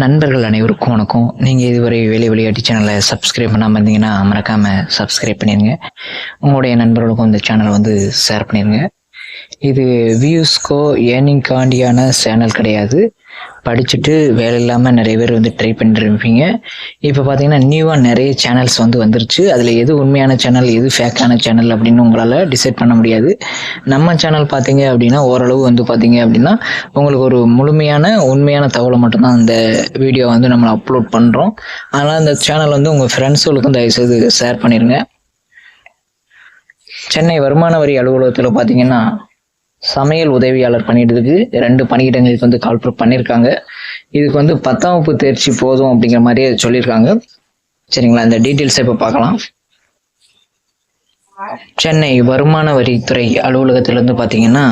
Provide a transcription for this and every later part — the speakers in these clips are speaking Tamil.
நண்பர்கள் அனைவருக்கும் வணக்கம். நீங்கள் இதுவரை வெளி விளையாட்டு சேனலை சப்ஸ்கிரைப் பண்ணாமல் இருந்தீங்கன்னா மறக்காமல் சப்ஸ்கிரைப் பண்ணிடுங்க உங்களுடைய நண்பர்களுக்கும் இந்த சேனலை வந்து ஷேர் பண்ணிடுங்க இது வியூஸ்க்கோ ஏர்னிங்காண்டியான சேனல் கிடையாது. படிச்சுட்டு வேலை இல்லாமல் நிறைய பேர் வந்து ட்ரை பண்ணிருப்பீங்க இப்போ பார்த்தீங்கன்னா நியூவாக நிறைய சேனல்ஸ் வந்து வந்துருச்சு. அதில் எது உண்மையான சேனல் எது ஃபேக்கான சேனல் அப்படின்னு உங்களால் டிசைட் பண்ண முடியாது. நம்ம சேனல் பார்த்தீங்க அப்படின்னா ஓரளவு வந்து பார்த்தீங்க அப்படின்னா உங்களுக்கு ஒரு முழுமையான உண்மையான தகவலை மட்டும்தான் அந்த வீடியோ வந்து நம்ம அப்லோட் பண்ணுறோம் அதனால் அந்த சேனல் வந்து உங்கள் ஃப்ரெண்ட்ஸுகளுக்கும் தயவுசெய்து ஷேர் பண்ணிடுங்க சென்னை வருமான வரி அலுவலகத்தில் பார்த்தீங்கன்னா சமையல் உதவியாளர் பணியிடத்துக்கு ரெண்டு பணியிடங்களுக்கு வந்து கால் பண்ணியிருக்காங்க இதுக்கு வந்து பத்தாம் வகுப்பு தேர்ச்சி போதும் அப்படிங்கிற மாதிரியே சொல்லியிருக்காங்க. சரிங்களா இந்த டீட்டெயில்ஸ் இப்போ பார்க்கலாம். சென்னை வருமான வரித்துறை அலுவலகத்திலேருந்து பார்த்தீங்கன்னா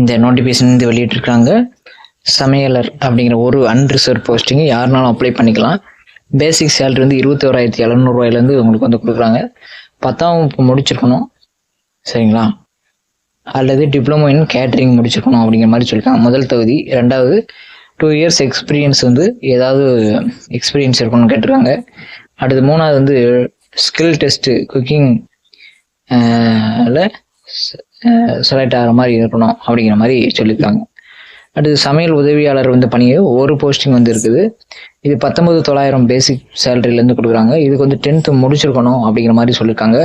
இந்த நோட்டிஃபிகேஷன் வந்து வெளியிட்டிருக்காங்க. சமையலர் அப்படிங்கிற ஒரு அன்ரிசர்வ் போஸ்டிங்கு யாருனாலும் அப்ளை பண்ணிக்கலாம். பேசிக் சேலரி வந்து இருபத்தி ஓராயிரத்தி எழுநூறுவாயிலேருந்து உங்களுக்கு வந்து கொடுக்குறாங்க. பத்தாம் வகுப்பு முடிச்சிருக்கணும். சரிங்களா? அல்லது டிப்ளமோ இன் கேட்ரிங் முடிச்சிருக்கணும் அப்படிங்கிற மாதிரி சொல்லியிருக்காங்க. முதல் தகுதி. ரெண்டாவது டூ இயர்ஸ் எக்ஸ்பீரியன்ஸ் வந்து ஏதாவது எக்ஸ்பீரியன்ஸ் இருக்கணும்னு கேட்டிருக்காங்க. அடுத்து மூணாவது வந்து ஸ்கில் டெஸ்ட்டு குக்கிங் செலக்ட் ஆகிற மாதிரி இருக்கணும் அப்படிங்கிற மாதிரி சொல்லியிருக்காங்க. அடுத்து சமையல் உதவியாளர் வந்து பணியை ஒரு போஸ்டிங் வந்து இருக்குது. இது பத்தொன்பது தொள்ளாயிரம் பேசிக் சேலரியிலேருந்து கொடுக்குறாங்க. இதுக்கு வந்து டென்த்து முடிச்சிருக்கணும் அப்படிங்கிற மாதிரி சொல்லியிருக்காங்க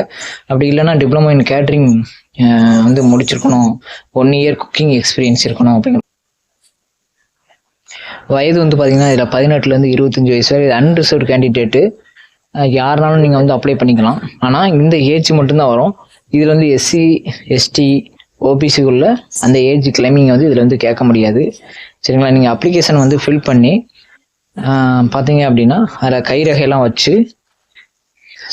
அப்படி இல்லைன்னா டிப்ளமோ இன் கேட்ரிங் வந்து முடிச்சிருக்கணும். ஒன் இயர் குக்கிங் எக்ஸ்பீரியன்ஸ் இருக்கணும் அப்படிங்கிற வயது வந்து பார்த்தீங்கன்னா இதில் பதினெட்டுலேருந்து இருபத்தஞ்சி வயசு வரை இது அன்ரிசர்வ் கேண்டிடேட்டு யாருனாலும் நீங்கள் வந்து அப்ளை பண்ணிக்கலாம். ஆனால் இந்த ஏஜ் மட்டும்தான் வரும். இதில் வந்து எஸ்சி எஸ்டி ஓபிசிக்குள்ள அந்த ஏஜ் கிளைமிங் வந்து இதில் வந்து கேட்க முடியாது. சரிங்களா? நீங்கள் அப்ளிகேஷன் வந்து ஃபில் பண்ணி பார்த்தீங்க அப்படின்னா அதில் கைரகையெல்லாம் வச்சு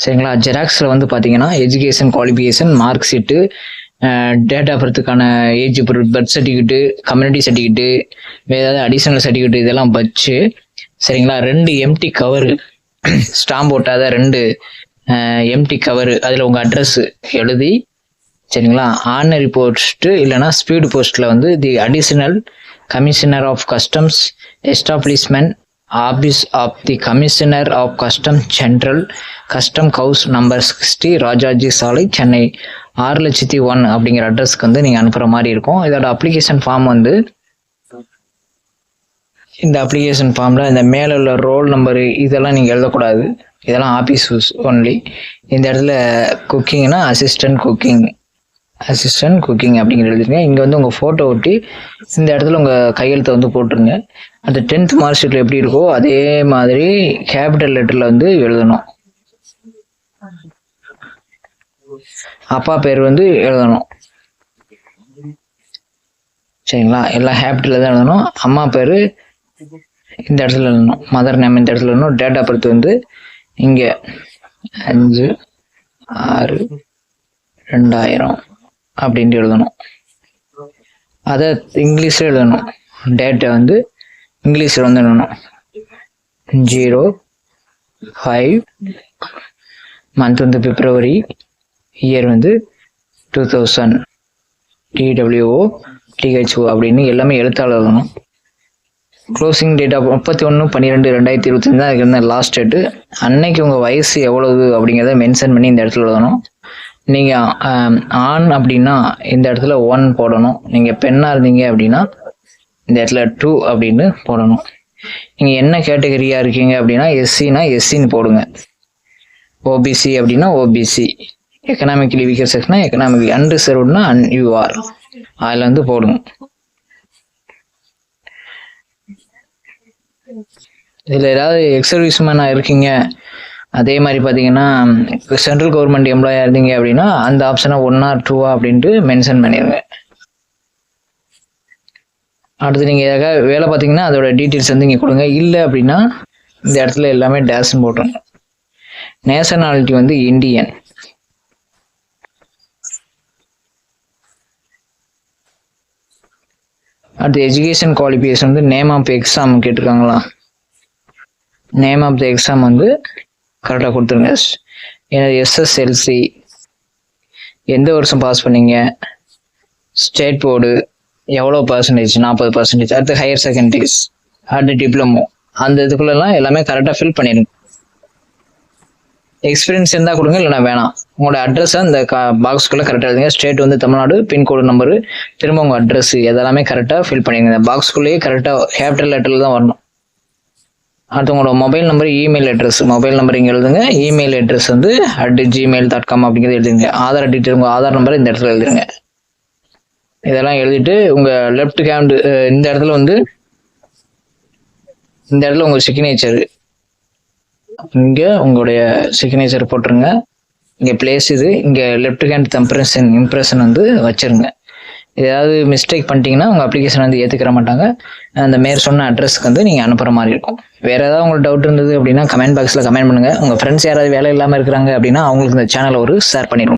சரிங்களா? ஜெராக்ஸில் வந்து பார்த்தீங்கன்னா education qualification mark sheet date of பர்த்துக்கான age birth certificate community certificate வேறு ஏதாவது அடிஷ்னல் சர்டிஃபிகேட் இதெல்லாம் வச்சு சரிங்களா? ரெண்டு எம்டி கவரு ஸ்டாம்ப் ஒட்டாத ரெண்டு எம்டி கவரு அதில் உங்கள் அட்ரஸ் எழுதி சரிங்களா? ஆர்டினரி போஸ்ட்டு இல்லைனா ஸ்பீடு போஸ்ட்டில் வந்து the additional commissioner of customs establishment office of the commissioner of custom central custom house number sixty Rajaji சாலை சென்னை. ஆறு லட்சத்தி ஒன் அப்படிங்கிற அட்ரஸ்க்கு வந்து நீங்கள் அனுப்புகிற மாதிரி இருக்கும். இதோட அப்ளிகேஷன் ஃபார்ம் வந்து இந்த அப்ளிகேஷன் ஃபார்மில் இந்த மேலே உள்ள ரோல் நம்பரு இதெல்லாம் நீங்கள் எழுதக்கூடாது. இதெல்லாம் ஆஃபீஸ் ஒன்லி இந்த இடத்துல குக்கிங்னா அசிஸ்டன்ட் குக்கிங் அசிஸ்டன்ட் குக்கிங் அப்படிங்கிற எழுதிருங்க இங்கே வந்து உங்கள் ஃபோட்டோ ஒட்டி இந்த இடத்துல உங்கள் கையெழுத்தை வந்து போட்டுருங்க. அந்த டென்த் மார்க் ஷீட்டில் எப்படி இருக்கோ அதே மாதிரி கேபிட்டல் லெட்டரில் வந்து எழுதணும். அப்பா பேர் வந்து எழுதணும். சரிங்களா? எல்லாம் ஹேபிட்டில் தான் எழுதணும். அம்மா பேர் இந்த இடத்துல எழுதணும். மதர் நேம் இந்த இடத்துல எழுதணும். டேட் ஆஃப் பர்த் வந்து இங்கே அஞ்சு ஆறு ரெண்டாயிரம். அப்படின்ட்டு எழுதணும். அதை இங்கிலீஷில் எழுதணும். டேட்டை வந்து இங்கிலீஷில் வந்து எழுதணும். ஜீரோ ஃபைவ் மந்த் வந்து பிப்ரவரி இயர் வந்து டூ தௌசண்ட் டிடபிள்யூஓ டிஹெச்ஓ அப்படின்னு எல்லாமே எழுத்தாளர் எழுதணும். க்ளோசிங் டேட் ஆஃப் முப்பத்தி ஒன்று பன்னிரெண்டு ரெண்டாயிரத்தி இருபத்தஞ்சு தான் அதுக்கு இருந்த லாஸ்ட் டேட்டு அன்னைக்கு உங்கள் வயசு எவ்வளவு அப்படிங்கிறத மென்ஷன் பண்ணி இந்த இடத்துல எழுதணும். நீங்கள் ஆண் அப்படின்னா இந்த இடத்துல ஒன் போடணும். நீங்கள் பெண்ணாக இருந்தீங்க அப்படின்னா இந்த இடத்துல டூ அப்படின்னு போடணும். நீங்கள் என்ன கேட்டகரியாக இருக்கீங்க அப்படின்னா எஸ்சினா எஸ்சின்னு போடுங்க. ஓபிசி அப்படின்னா ஓபிசி எக்கனாமிக்கலி வீக்கர் செக்ஷனா எக்கனாமிக்கலி அன்ரிசர்வ்டுனா அன் யூஆர் அதில் வந்து போடுங்க. இதில் ஏதாவது எக்ஸர்வீஸ்மேனாக இருக்கீங்க. அதே மாதிரி பார்த்தீங்கன்னா சென்ட்ரல் கவர்மெண்ட் எம்ப்ளாயாக இருந்தீங்க அப்படின்னா அந்த ஆப்ஷனை ஒன் ஆர் டூவா அப்படின்ட்டு மென்ஷன் பண்ணிடுங்க அடுத்து நீங்கள் ஏதாவது வேலை பார்த்தீங்கன்னா அதோட டீட்டெயில்ஸ் வந்து இங்கே கொடுங்க. இல்லை அப்படின்னா இந்த இடத்துல எல்லாமே டேஷ்னு போட்டுருங்க. நேஷனாலிட்டி வந்து இந்தியன் அடுத்து எஜுகேஷன் குவாலிஃபிகேஷன் வந்து நேம் ஆஃப் எக்ஸாம் கேட்டிருக்காங்களா? நேம் ஆஃப் த எக்ஸாம் வந்து கரெக்டாக கொடுத்துருங்க. எஸ்எஸ்எல்சி எந்த வருஷம் பாஸ் பண்ணீங்க? ஸ்டேட் போர்டு எவ்வளோ பர்சன்டேஜ் நாற்பது பர்சன்டேஜ் அடுத்து ஹையர் செகண்டரிஸ் அடுத்து டிப்ளமோ அந்த இதுக்குள்ளெல்லாம் எல்லாமே கரெக்டாக ஃபில் பண்ணிடுங்க எக்ஸ்பீரியன்ஸ் இருந்தால் கொடுங்க இல்லைனா வேணாம். உங்களோட அட்ரஸை அந்த பாக்ஸ்க்குள்ளே கரெக்டாக எழுதுங்க. ஸ்டேட் வந்து தமிழ்நாடு பின்கோடு நம்பரு திரும்ப உங்கள் அட்ரஸ் இதெல்லாமே கரெக்டாக ஃபில் பண்ணிடுங்க இந்த பாக்ஸ்க்குள்ளேயே கரெக்டாக கேபிட்டல் லெட்டரில் தான் வரணும். அடுத்து உங்களோட mobile number email address mobile number இங்கே எழுதுங்க. இமெயில் அட்ரஸ் வந்து அட் ஜிமெயில் டாட் காம் அப்படிங்கிறது எழுதுங்க ஆதார் டீட்டெயில் உங்கள் ஆதார் நம்பர் இந்த இடத்துல எழுதுங்க இதெல்லாம் எழுதிட்டு உங்கள் லெஃப்ட் ஹேண்டு இந்த இடத்துல வந்து இந்த இடத்துல உங்கள் சிக்னேச்சர் இங்கே உங்களுடைய சிக்னேச்சர் போட்டுருங்க. இங்கே பிளேஸ் இது. இங்கே லெஃப்ட் ஹேண்ட் தம்ப்ரெஷன் இம்ப்ரெஷன் வந்து வச்சிருங்க. ஏதாவது மிஸ்டேக் பண்ணிட்டீங்கன்னா உங்கள் அப்ளிகேஷன் வந்து ஏற்றுக்கிற மாட்டாங்க. அந்த மேற் சொன்ன அட்ரஸ்க்கு வந்து நீங்கள் அனுப்புகிற மாதிரி இருக்கும். வேறு ஏதாவது உங்களுக்கு டவுட் இருந்தது அப்படின்னா கமெண்ட் பாக்ஸில் கமெண்ட் பண்ணுங்கள் உங்கள் ஃப்ரெண்ட்ஸ் யாராவது வேலை இல்லாமல் இருக்கிறாங்க அப்படின்னா அவங்களுக்கு இந்த சேனலை ஒரு ஷேர் பண்ணிடுவோம்.